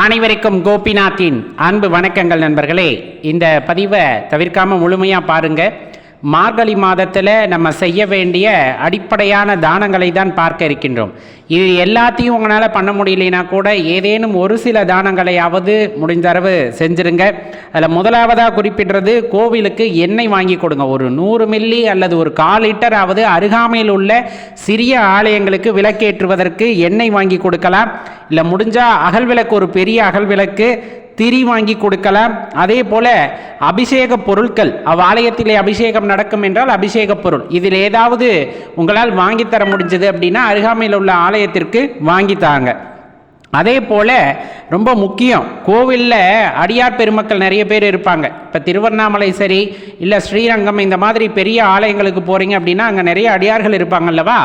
அனைவருக்கும் கோபிநாத்தின் அன்பு வணக்கங்கள் நண்பர்களே. இந்த பதிவை தவிர்க்காம முழுமையாக பாருங்க. மார்கழி மாதத்தில் நம்ம செய்ய வேண்டிய அடிப்படையான தானங்களை தான் பார்க்க இருக்கின்றோம். இது எல்லாத்தையும் உங்களால் பண்ண முடியலைனா கூட ஏதேனும் ஒரு சில தானங்களையாவது முடிஞ்சளவு செஞ்சுருங்க. அதில் முதலாவதாக குறிப்பிடுறது கோவிலுக்கு எண்ணெய் வாங்கி கொடுங்க. ஒரு நூறு மில்லி அல்லது ஒரு கால் லிட்டராவது அருகாமையில் உள்ள சிறிய ஆலயங்களுக்கு விளக்கேற்றுவதற்கு எண்ணெய் வாங்கி கொடுக்கலாம். இல்லை முடிஞ்சால் அகல் விளக்கு ஒரு பெரிய அகல் விளக்கு திரி வாங்கி கொடுக்கலாம் அதே போல அபிஷேக பொருட்கள் அவ்வாலயத்திலே அபிஷேகம் நடக்கும் என்றால் அபிஷேக பொருள். இதில் ஏதாவது உங்களால் வாங்கித்தர முடிஞ்சது அப்படின்னா அருகாமையில் உள்ள ஆலயத்திற்கு வாங்கி தாங்க. அதே போல் ரொம்ப முக்கியம் கோவிலில் அடியார் பெருமக்கள் நிறைய பேர் இருப்பாங்க. இப்போ திருவண்ணாமலை சரி இல்லை ஸ்ரீரங்கம் இந்த மாதிரி பெரிய ஆலயங்களுக்கு போகிறீங்க அப்படின்னா அங்கே நிறைய அடியார்கள் இருப்பாங்கல்லவா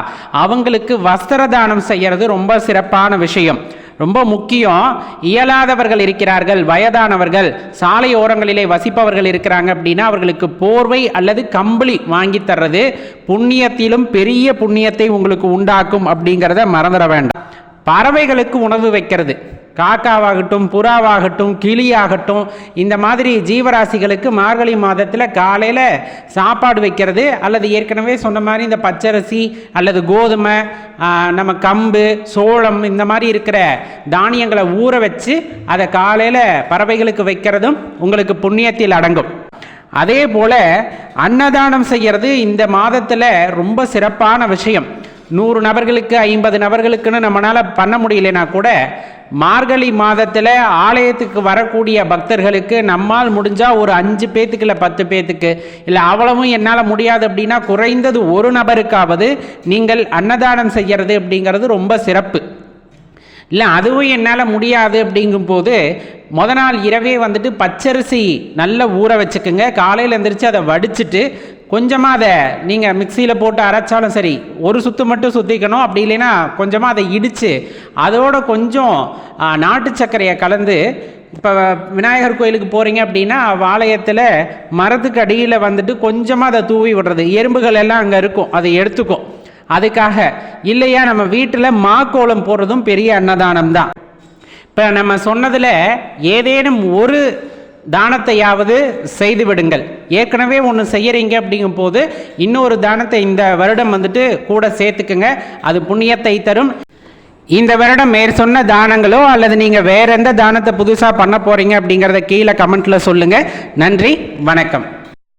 அவங்களுக்கு வஸ்திர தானம் செய்கிறது ரொம்ப சிறப்பான விஷயம். ரொம்ப முக்கியம். இயலாதவர்கள் இருக்கிறார்கள் வயதானவர்கள் சாலை ஓரங்களிலே வசிப்பவர்கள் இருக்கிறாங்க அப்படின்னா அவர்களுக்கு போர்வை அல்லது கம்பளி வாங்கி தர்றது புண்ணியத்திலும் பெரிய புண்ணியத்தை உங்களுக்கு உண்டாக்கும் அப்படிங்கிறத மறந்துட வேண்டாம். பறவைகளுக்கு உணவு வைக்கிறது. காக்காவாகட்டும் புறாவாகட்டும் கிளியாகட்டும் இந்த மாதிரி ஜீவராசிகளுக்கு மார்கழி மாதத்தில் காலையில் சாப்பாடு வைக்கிறது அல்லது ஏற்கனவே சொன்ன மாதிரி இந்த பச்சரிசி அல்லது கோதுமை நம்ம கம்பு சோளம் இந்த மாதிரி இருக்கிற தானியங்களை ஊற வச்சு அதை காலையில் பறவைகளுக்கு வைக்கிறதும் உங்களுக்கு புண்ணியத்தில் அடங்கும். அதே போல் அன்னதானம் செய்கிறது இந்த மாதத்தில் ரொம்ப சிறப்பான விஷயம். நூறு நபர்களுக்கு ஐம்பது நபர்களுக்குன்னு நம்மளால் பண்ண முடியலனா கூட மார்கழி மாதத்தில் ஆலயத்துக்கு வரக்கூடிய பக்தர்களுக்கு நம்மால் முடிஞ்சால் ஒரு அஞ்சு பேத்துக்கு இல்லை பத்து பேத்துக்கு இல்லை அவ்வளவும் என்னால் முடியாது அப்படின்னா குறைந்தது ஒரு நபருக்காவது நீங்கள் அன்னதானம் செய்கிறது அப்படிங்கிறது ரொம்ப சிறப்பு. இல்லை அதுவும் என்னால் முடியாது அப்படிங்கும்போது முத நாள் இரவே வந்துட்டு பச்சரிசி நல்லா ஊற வச்சுக்குங்க. காலையில் எந்திரிச்சு அதை வடிச்சிட்டு கொஞ்சமாக அதை நீங்கள் மிக்சியில் போட்டு அரைச்சாலும் சரி ஒரு சுத்து மட்டும் சுற்றிக்கணும் அப்படி இல்லைன்னா கொஞ்சமாக அதை இடித்து அதோட கொஞ்சம் நாட்டு சர்க்கரையை கலந்து இப்போ விநாயகர் கோயிலுக்கு போகிறீங்க அப்படின்னா வாளையத்தில் மரத்துக்கு அடியில் வந்துட்டு கொஞ்சமாக அதை தூவி விடுறது. எறும்புகள் எல்லாம் அங்கே இருக்கும். அதை எடுத்துக்கும். அதுக்காக இல்லையா நம்ம வீட்டில் மாக்கோலம் போடுறதும் பெரிய அன்னதானம் தான் இப்போ நம்ம சொன்னதில் ஏதேனும் ஒரு தானத்தையாவது செய்து விடுங்கள் ஏற்கனவே ஒன்று செய்கிறீங்க அப்படிங்கும் போது இன்னொரு தானத்தை இந்த வருடம் வந்துட்டு கூட சேர்த்துக்குங்க. அது புண்ணியத்தை தரும். இந்த வருடம் மேற்சொன்ன தானங்களோ அல்லது நீங்கள் வேற எந்த தானத்தை புதுசாக பண்ண போகிறீங்க அப்படிங்கிறத கீழே கமெண்ட்டில் சொல்லுங்கள் நன்றி வணக்கம்.